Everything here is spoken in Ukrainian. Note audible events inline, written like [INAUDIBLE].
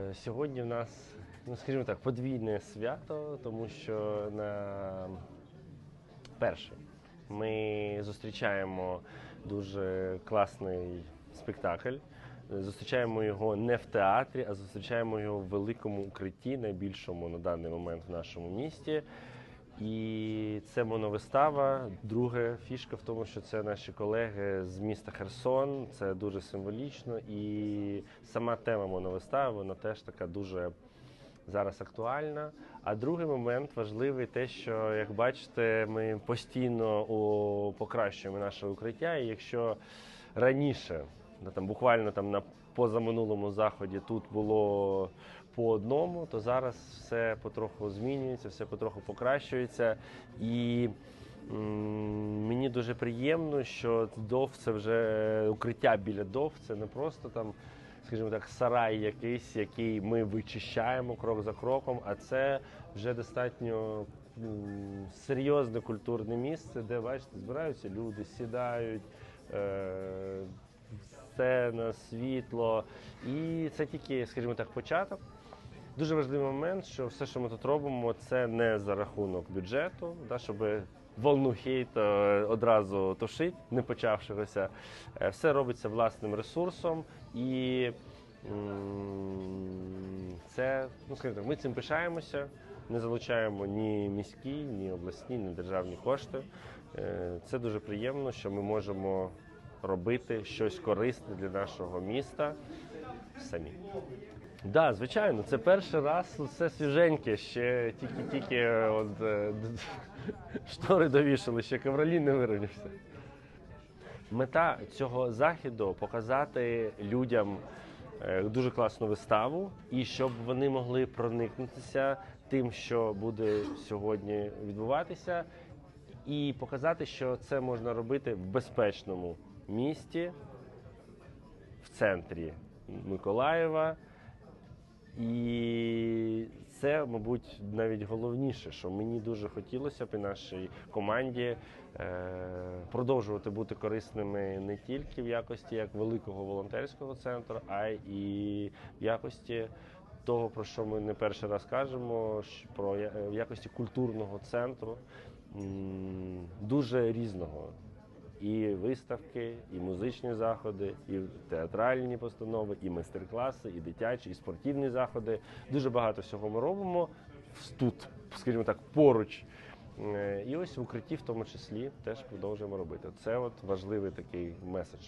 Е, Сьогодні в нас, ну скажімо так, подвійне свято, тому що на перше ми зустрічаємо дуже класний спектакль. Зустрічаємо його не в театрі, а зустрічаємо його в великому укритті, найбільшому на даний момент в нашому місті. І це моновистава. Друга фішка в тому, що це наші колеги з міста Херсон. Це дуже символічно. І сама тема моновистави, вона теж така дуже зараз актуальна. А другий момент важливий те, що як бачите, ми постійно покращуємо наше укриття. І якщо раніше, ну, там буквально там на позаминулому заході тут було по одному, то зараз все потроху змінюється, все потроху покращується. І мені дуже приємно, що ДОВ це вже укриття біля ДОВ, це не просто там скажімо так, сарай якийсь, який ми вичищаємо крок за кроком, а це вже достатньо серйозне культурне місце, де бачите, збираються люди, сідають. Сцена, світло, і це тільки, скажімо так, початок. Дуже важливий момент, що все, що ми тут робимо, це не за рахунок бюджету, да, щоб волну хейту е, одразу тушить, не почавшогося. Е, Все робиться власним ресурсом, і це, ну скажімо так, ми цим пишаємося, не залучаємо ні міські, ні обласні, ні державні кошти. Е, Це дуже приємно, що ми можемо робити щось корисне для нашого міста самі. Так, да, звичайно, це перший раз все свіженьке, ще тільки-тільки от, е, [LAUGHS] штори довішали, ще ковролін не вирівнявся. Мета цього заходу показати людям е, дуже класну виставу, і щоб вони могли проникнутися тим, що буде сьогодні відбуватися, і показати, що це можна робити в безпечному місті, в центрі Миколаєва. І це, мабуть, навіть головніше, що мені дуже хотілося б і нашій команді е, продовжувати бути корисними не тільки в якості як великого волонтерського центру, а й в якості того, про що ми не перший раз кажемо, про в якості культурного центру дуже різного. І виставки, і музичні заходи, і театральні постанови, і майстер-класи, і дитячі, і спортивні заходи. Дуже багато всього ми робимо тут, скажімо так, поруч. Е, І ось в укритті, в тому числі, теж продовжуємо робити. Це от важливий такий меседж.